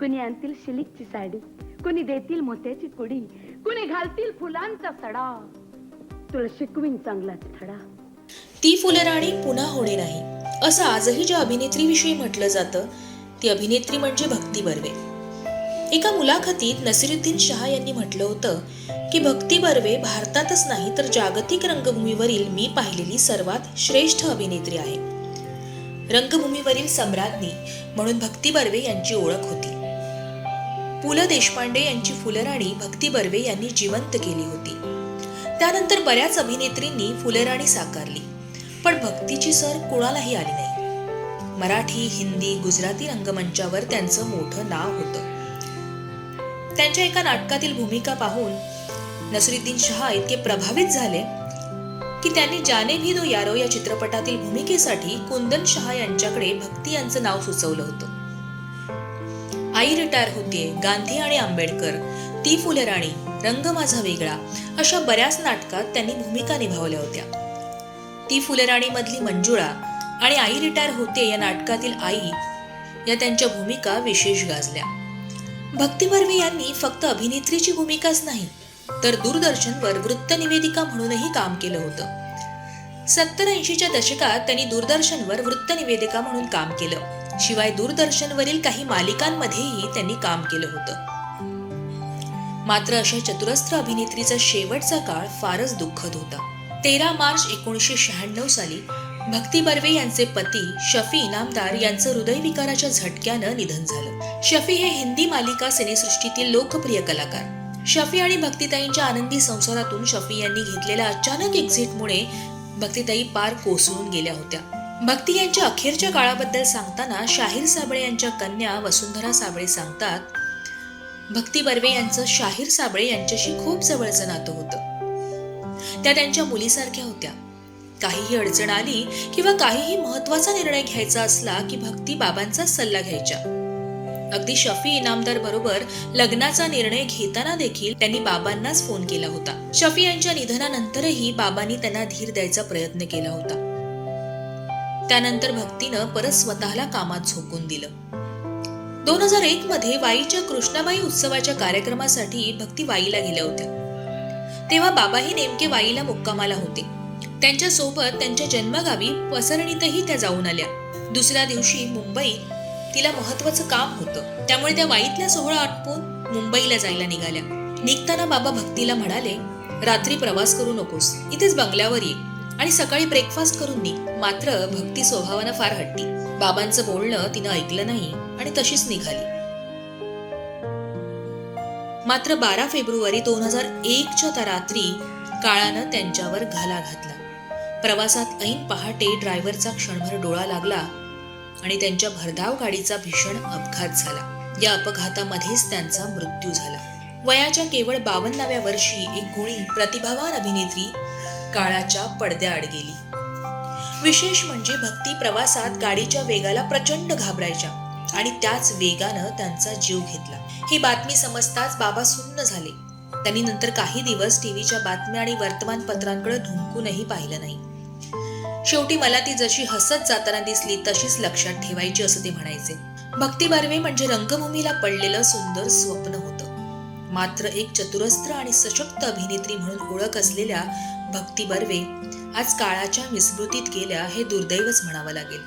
कुणी आणतील शिलिकची साडी कुणी देतील मोत्याची कुडी कुणी घालतील फुलांचा सडा. तुला शिकवीन चांगलाच थडा ती फुलराणी पुन्हा होणे नाही असं आजही ज्या अभिनेत्रीविषयी म्हटलं जातं ती अभिनेत्री म्हणजे भक्ती बर्वे. एका मुलाखतीत नसिरुद्दीन शहा यांनी म्हटलं होतं की भक्ती बर्वे भारतातच नाही तर जागतिक रंगभूमीवरील मी पाहिलेली सर्वात श्रेष्ठ अभिनेत्री आहे. रंगभूमीवरील सम्राज्ञी म्हणून भक्ती बर्वे यांची ओळख होती. पु ल देशपांडे यांची फुलराणी भक्ती बर्वे यांनी जिवंत केली होती. त्यानंतर बऱ्याच अभिनेत्रींनी फुलराणी साकारली पण भक्तीची सर कुणालाही आली नाही. मराठी हिंदी गुजराती रंगमंचावर त्यांचं मोठं नाव होतं. त्यांच्या एका नाटकातील भूमिका पाहून नसरुद्दीन शहा इतके प्रभावित झाले की त्यांनी जाने भी दो यारो या चित्रपटातील भूमिकेसाठी कुंदन शहा यांच्याकडे भक्ती यांचं नाव सुचवलं होतं. आई रिटायर होतीये गांधी आणि आंबेडकर. ती फुलराणी रंग माझा वेगळा अशा बऱ्याच नाटकात त्यांनी भूमिका निभावल्या होत्या. ती फुलराणी मधली मंजुळा आणि आई रिटायर होते या नाटकातील आई या त्यांच्या भूमिका विशेष गाजल्या. भक्ती बर्वे यांनी फक्त अभिनेत्रीची भूमिकाच नाही तर दूरदर्शनवर वृत्तनिवेदिका म्हणूनही काम केलं होतं. सत्तर ऐंशीच्या दशकात त्यांनी दूरदर्शनवर वृत्तनिवेदिका म्हणून काम केलं. शिवाय दूरदर्शनवरील काही मालिकांमध्येही त्यांनी काम केलं होतं. मात्र अशा चतुरस्त्र अभिनेत्रीचा शेवटचा काळ फारच दुःखद होता. तेरा मार्च एकोणीसशे शहाण्णव साली भक्ती बर्वे यांचे पती शफी इनामदार यांचं हृदयविकाराच्या झटक्यानं निधन झालं. शफी हे हिंदी मालिका सिनेसृष्टीतील लोकप्रिय कलाकार. शफी आणि भक्तिताईंच्या आनंदी संसारातून शफी यांनी घेतलेल्या अचानक एक्झिटमुळे भक्तिताई पार कोसळून गेल्या होत्या. भक्ती यांच्या अखेरच्या काळाबद्दल सांगताना शाहीर साबळे यांच्या कन्या वसुंधरा साबळे सांगतात भक्ती बर्वे यांचं शाहीर साबळे यांच्याशी खूप जवळचं नातं होतं. त्या त्यांच्या मुलीसारख्या होत्या. काहीही अडचण आली किंवा काहीही महत्त्वाचा निर्णय घ्यायचा असला की भक्ती बाबांचा सल्ला घ्यायच्या अगदी शफी इनामदार बरोबर लग्नाचा निर्णय घेताना देखील त्यांनी बाबांनाच फोन केला होता. शफी यांच्या निधनानंतरही बाबांनी त्यांना धीर द्यायचा प्रयत्न केला होता. त्यानंतर भक्तीनं परत स्वतःला कामात झोकून दिलं. दोन हजार एक मध्ये वाईच्या कृष्णाबाई उत्सवाच्या कार्यक्रमासाठी भक्ती वाईला गेल्या होत्या. तेव्हा बाबाही नेमके वाईला मुक्कामाला होते. त्यांच्यासोबत त्यांच्या जन्मगावी पसरणीतही त्या जाऊन आल्या. दुसऱ्या दिवशी मुंबई तिला महत्वाचं काम होतं. त्यामुळे त्या वाईतल्या सोहळा आटपून मुंबईला जायला निघाल्या. निघताना बाबा भक्तीला म्हणाले रात्री प्रवास करू नकोस. इथेच बंगल्यावर ये. आणि सकाळी ब्रेकफास्ट करून निघ मात्र भक्ती स्वभावानं फार हट्टी. बाबांचं बोलणं तिनं ऐकलं नाही आणि तशीच निघाली. मात्र बारा फेब्रुवारी दोन हजार एकच्या त्या रात्री काळानं त्यांच्यावर घाला घातला. प्रवासात ऐन पहाटे ड्रायव्हरचा क्षणभर डोळा लागला आणि त्यांच्या भरधाव गाडीचा भीषण अपघात झाला. या अपघातामध्येच त्यांचा मृत्यू झाला. वयाच्या केवळ बावन्नाव्या वर्षी एक गुणी प्रतिभावान अभिनेत्री काळाच्या पडद्याआड गेली. विशेष म्हणजे भक्ती प्रवासात गाडीच्या वेगाला प्रचंड घाबरायच्या आणि त्याच वेगानं त्यांचा जीव घेतला. ही बातमी समजताच बाबा सुन्न झाले. त्यांनी नंतर काही दिवस टीव्हीच्या बातम्या आणि वर्तमानपत्रांकडे ढुंकूनही पाहिलं नाही. शेवटी मला ती जशी हसत जाताना दिसली तशीच लक्षात ठेवायची असं ते म्हणायचे. भक्ती बारवे म्हणजे रंगभूमीला पडलेलं सुंदर स्वप्न होतं. मात्र एक चतुरस्त्र आणि सशक्त अभिनेत्री म्हणून ओळख असलेल्या भक्ती बर्वे आज काळाच्या विस्मृतीत गेल्या हे दुर्दैवच म्हणावं लागेल.